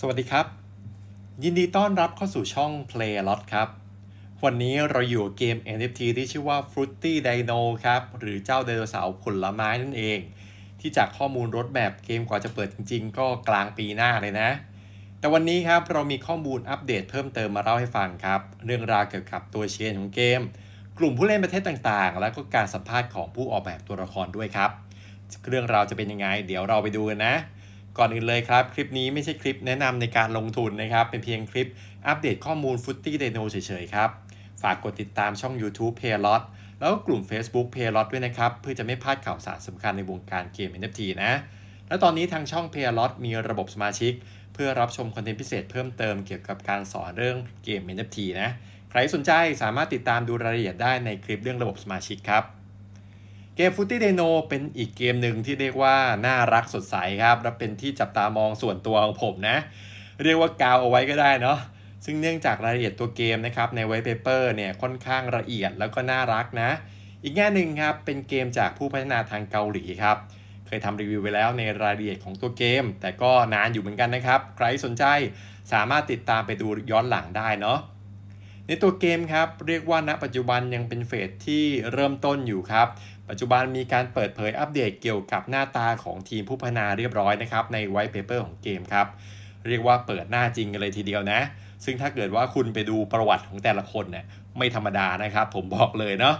สวัสดีครับ ยินดีต้อนรับเข้าสู่ช่อง Play a Lot ครับ วันนี้เราอยู่กับเกม NFT ที่ชื่อว่า Fruity Dino ครับ หรือเจ้าไดโนเสาร์ผลไม้นั่นเอง ที่จากข้อมูลรถแบบเกมกว่าจะเปิดจริง ๆ ก็กลางปีหน้าเลยนะ แต่วันนี้ครับเรามีข้อมูลอัปเดตเพิ่มเติมมาเล่าให้ฟังครับ เรื่องราวเกี่ยวกับตัวเชนของเกม กลุ่มผู้เล่นประเทศต่างๆ แล้วก็การสัมภาษณ์ของผู้ออกแบบตัวละครด้วยครับ เรื่องราวจะเป็นยังไง เดี๋ยวเราไปดูกันนะ ก่อนอื่นเลยครับ คลิปนี้ไม่ใช่คลิปแนะนำในการลงทุนนะครับ เป็นเพียงคลิปอัปเดตข้อมูลฟุตตี้ไดโนเฉยๆครับ ฝากกดติดตามช่อง YouTube p a y l o t แล้วก็กลุ่ม Facebook p a y l o t ด้วยนะครับ เพื่อจะไม่พลาดข่าวสารสำคัญในวงการเกม NFT นะ และตอนนี้ทางช่อง p a y l o t มีระบบสมาชิก เพื่อรับชมคอนเทนต์พิเศษเพิ่มเติมเกี่ยวกับการสอนเรื่องเกม NFT นะ ใครสนใจสามารถติดตามดูรายละเอียดได้ในคลิปเรื่องระบบสมาชิกครับ เกมฟุตตี้เดโนเป็นอีกเกมหนึ่งที่เรียกว่าน่ารักสดใสครับ และเป็นที่จับตามองส่วนตัวของผมนะ เรียกว่ากาวเอาไว้ก็ได้เนาะซึ่งเนื่องจากรายละเอียดตัวเกมนะครับในไวท์เปเปอร์เนี่ยค่อนข้างละเอียดแล้วก็น่ารักนะ อีกแง่หนึ่งครับเป็นเกมจากผู้พัฒนาทางเกาหลีครับ เคยทำรีวิวไปแล้วในรายละเอียดของตัวเกม แต่ก็นานอยู่เหมือนกันนะครับ ใครสนใจสามารถติดตามไปดูย้อนหลังได้เนาะในตัวเกมครับเรียกว่าณปัจจุบันยังเป็นเฟสที่เริ่มต้นอยู่ครับ ปัจจุบันมีการเปิดเผยอัปเดตเกี่ยวกับหน้าตาของทีมผู้พัฒนาเรียบร้อยนะครับในไวท์เพเปอร์ของเกมครับ เรียกว่าเปิดหน้าจริงกันเลยทีเดียวนะ ซึ่งถ้าเกิดว่าคุณไปดูประวัติของแต่ละคนเนี่ยไม่ธรรมดานะครับ ผมบอกเลยเนาะ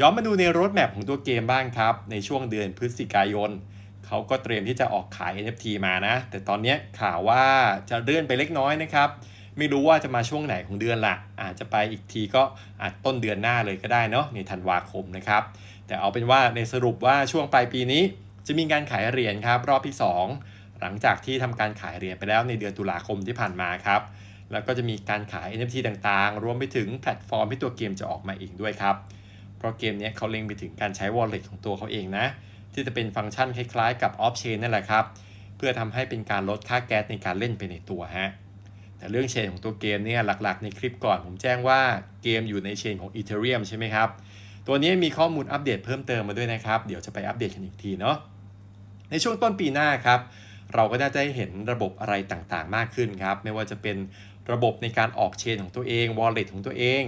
ย้อนมาดูในรถแมพของตัวเกมบ้างครับ ในช่วงเดือนพฤศจิกายน เขาก็เตรียมที่จะออกขาย NFT มานะ แต่ตอนนี้ข่าวว่าจะเลื่อนไปเล็กน้อยนะครับ ไม่รู้ว่าจะมาช่วงไหนของเดือนละอาจจะไปอีกทีก็อาจต้นเดือนหน้าเลยก็ได้เนาะในธันวาคมนะครับ แต่เอาเป็นว่าในสรุปว่าช่วงปลายปีนี้ จะมีการขายเหรียญครับรอบที่ 2 หลังจากที่ทำการขายเหรียญไปแล้วในเดือนตุลาคมที่ผ่านมาครับแล้วก็จะมีการขาย NFT ต่างๆ รวมไปถึงแพลตฟอร์มที่ตัวเกมจะออกมาเองด้วยครับ เพราะเกมนี้เขาเล็งไปถึงการใช้ wallet ของตัวเขาเองนะ ที่จะเป็นฟังก์ชันคล้ายๆ กับ off chain นั่นแหละครับ เพื่อทำให้เป็นการลดค่าแก๊สในการเล่นไปในตัวฮะ แต่เรื่องเชนของตัวเกมเนี่ยหลักๆ ในคลิปก่อนผมแจ้งว่าเกมอยู่ในเชนของ Ethereum ใช่ไหมครับ ตัวนี้มีข้อมูลอัปเดตเพิ่มเติมมาด้วยนะครับ เดี๋ยวจะไปอัปเดตกันอีกทีเนาะในช่วงต้นปีหน้าครับเราก็น่าจะเห็นระบบอะไรต่างๆ มากขึ้นครับ ไม่ว่าจะเป็นระบบในการออกเชนของตัวเอง wallet ของตัวเอง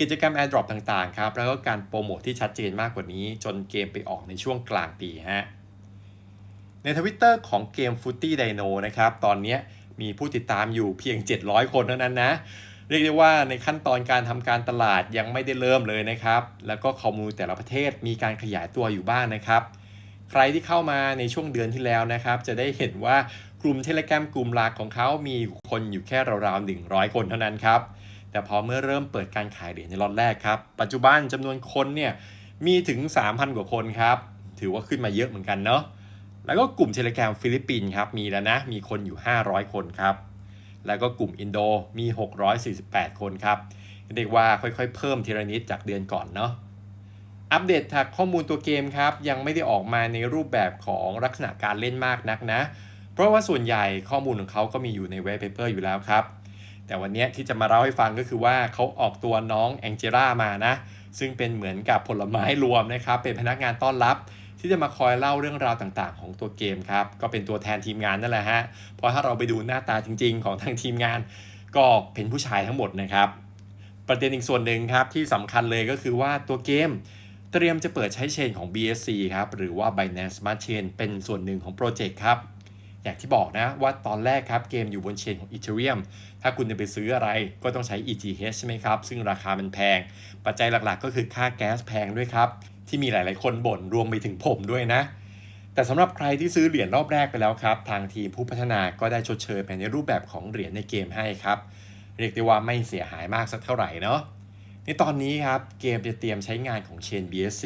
กิจกรรม airdrop ต่างๆ ครับ แล้วก็การโปรโมทที่ชัดเจนมากกว่านี้ จนเกมไปออกในช่วงกลางปีฮะ ในทวิตเตอร์ของเกม Footy Dino นะครับ ตอนนี้ มีผู้ติดตามอยู่เพียง 700 คนเท่านั้นนะ เรียกได้ว่าในขั้นตอนการทำการตลาดยังไม่ได้เริ่มเลยนะครับ แล้วก็ข้อมูลแต่ละประเทศมีการขยายตัวอยู่บ้างนะครับ ใครที่เข้ามาในช่วงเดือนที่แล้วนะครับ จะได้เห็นว่ากลุ่มเทเล gram กลุ่มหลักของเขามีคนอยู่แค่ราวๆ100 คนเท่านั้นครับ แต่พอเมื่อเริ่มเปิดการขายเหรียญในล็อตแรกครับ ปัจจุบันจำนวนคนเนี่ยมีถึง 3,000 กว่าคนครับ ถือว่าขึ้นมาเยอะเหมือนกันเนาะ แล้วก็กลุ่มเทเล gram ฟิลิปปินส์ครับมีแล้วนะ มีคนอยู่ 500 คนครับ แล้วก็กลุ่มอินโดมี 648 คนครับ เรียกว่าค่อยๆ เพิ่มทีละนิดจากเดือนก่อนเนาะ อัปเดตจากข้อมูลตัวเกมครับ ยังไม่ได้ออกมาในรูปแบบของลักษณะการเล่นมากนักนะ เพราะว่าส่วนใหญ่ข้อมูลของเขาก็มีอยู่ในเว็บเปเปอร์อยู่แล้วครับ แต่วันนี้ที่จะมาเล่าให้ฟังก็คือว่าเขาออกตัวน้องแองเจล่ามานะ ซึ่งเป็นเหมือนกับผลไม้รวมนะครับ เป็นพนักงานต้อนรับ ที่จะมาคอยเล่าเรื่องราวต่างๆ ของตัวเกมครับ ก็เป็นตัวแทนทีมงานนั่นแหละฮะเพราะถ้าเราไปดูหน้าตาจริง ๆ ของทางทีมงาน ก็เป็นผู้ชายทั้งหมดนะครับ ประเด็นอีกส่วนหนึ่งครับที่สำคัญเลยก็คือว่าตัวเกมเตรียมจะเปิดใช้เชนของ BSC ครับหรือว่า Binance Smart Chain เป็นส่วนหนึ่งของโปรเจกต์ครับ อย่างที่บอกนะว่าตอนแรกครับเกมอยู่บนเชนของ Ethereum ถ้าคุณจะไปซื้ออะไรก็ต้องใช้ ETH ใช่ไหมครับ ซึ่งราคามันแพง ปัจจัยหลักๆ ก็คือค่าแก๊สแพงด้วยครับ ที่มีหลายๆคนบ่นรวมไปถึงผมด้วยนะ แต่สำหรับใครที่ซื้อเหรียญรอบแรกไปแล้วครับ ทางทีมผู้พัฒนาก็ได้ชดเชยไปในรูปแบบของเหรียญในเกมให้ครับ เรียกได้ว่าไม่เสียหายมากสักเท่าไหร่เนาะในตอนนี้ครับเกมจะเตรียมใช้งานของเชน BSC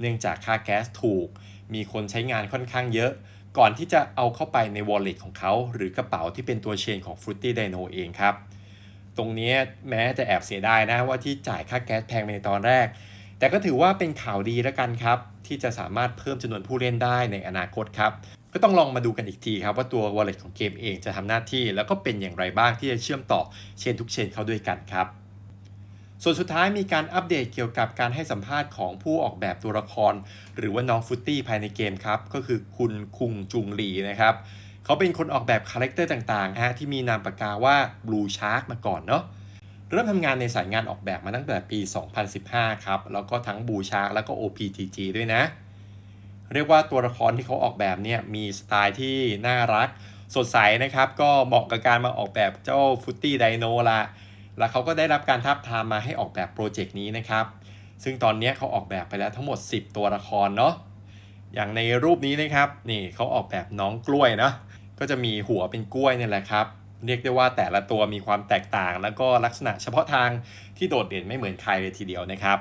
เนื่องจากค่าแก๊สถูก มีคนใช้งานค่อนข้างเยอะ ก่อนที่จะเอาเข้าไปใน wallet ของเขาหรือกระเป๋าที่เป็นตัวเชนของ Fruity Dino เองครับ ตรงนี้แม้จะแอบเสียดายนะว่าที่จ่ายค่าแก๊สแพงไปในตอนแรก แต่ก็ถือว่าเป็นข่าวดีแล้วกันครับ ที่จะสามารถเพิ่มจำนวนผู้เล่นได้ในอนาคตครับ ก็ต้องลองมาดูกันอีกทีครับ ว่าตัว wallet ของเกมเองจะทำหน้าที่ แล้วก็เป็นอย่างไรบ้างที่จะเชื่อมต่อเชนทุกเชนเข้าด้วยกันครับ ส่วนสุดท้ายมีการอัปเดตเกี่ยวกับการให้สัมภาษณ์ของผู้ออกแบบตัวละคร หรือว่าน้องฟุตตี้ภายในเกมครับ ก็คือคุณคุงจุงหลีนะครับ เขาเป็นคนออกแบบคาแรคเตอร์ต่างๆฮะที่มีนามปากกาว่า Blue Shark มาก่อนเนาะเริ่มทำงานในสายงานออกแบบมาตั้งแต่ปี 2015 ครับ แล้วก็ทั้ง Blue Shark แล้วก็ OPTG ด้วยนะ เรียกว่าตัวละครที่เขาออกแบบเนี่ยมีสไตล์ที่น่ารัก สดใสนะครับ ก็เหมาะกับการมาออกแบบเจ้าฟุตตี้ไดโนละ แล้วเขาก็ได้รับการทับทามมาให้ออกแบบโปรเจกต์นี้นะครับ ซึ่งตอนนี้เขาออกแบบไปแล้วทั้งหมด 10 ตัวละครเนาะอย่างในรูปนี้นะครับนี่เขาออกแบบน้องกล้วยเนาะก็จะมีหัวเป็นกล้วยนี่แหละครับ เรียกได้ว่าแต่ละตัวมีความแตกต่าง แล้วก็ลักษณะเฉพาะทางที่โดดเด่นไม่เหมือนใครเลยทีเดียวนะครับ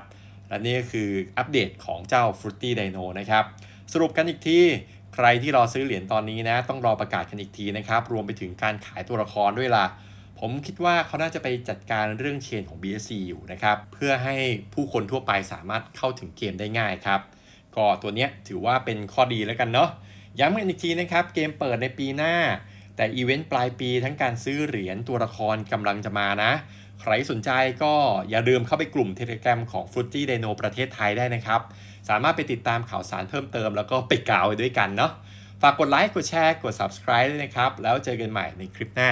และนี่ก็คืออัปเดตของเจ้า Fruity Dino นะครับ สรุปกันอีกทีใครที่รอซื้อเหรียญตอนนี้นะ ต้องรอประกาศกันอีกทีนะครับ รวมไปถึงการขายตัวละครด้วยล่ะ ผมคิดว่าเขาน่าจะไปจัดการเรื่องเชนของ BSC อยู่นะครับ เพื่อให้ผู้คนทั่วไปสามารถเข้าถึงเกมได้ง่ายครับ ก็ตัวเนี้ยถือว่าเป็นข้อดีแล้วกันเนาะ ย้ำกันอีกทีนะครับ เกมเปิดในปีหน้า แต่อีเวนต์ปลายปีทั้งการซื้อเหรียญตัวละครกำลังจะมานะ ใครสนใจก็อย่าลืมเข้าไปกลุ่มเทเล g r a m ของ f r u i t y Dino ประเทศไทยได้นะครับ สามารถไปติดตามข่าวสารเพิ่มเติม แล้วก็ไปกล่าวไปด้วยกันเนาะ ฝากกดไลค์ กดแชร์ กด subscribe ด้วยนะครับ แล้วเจอกันใหม่ในคลิปหน้า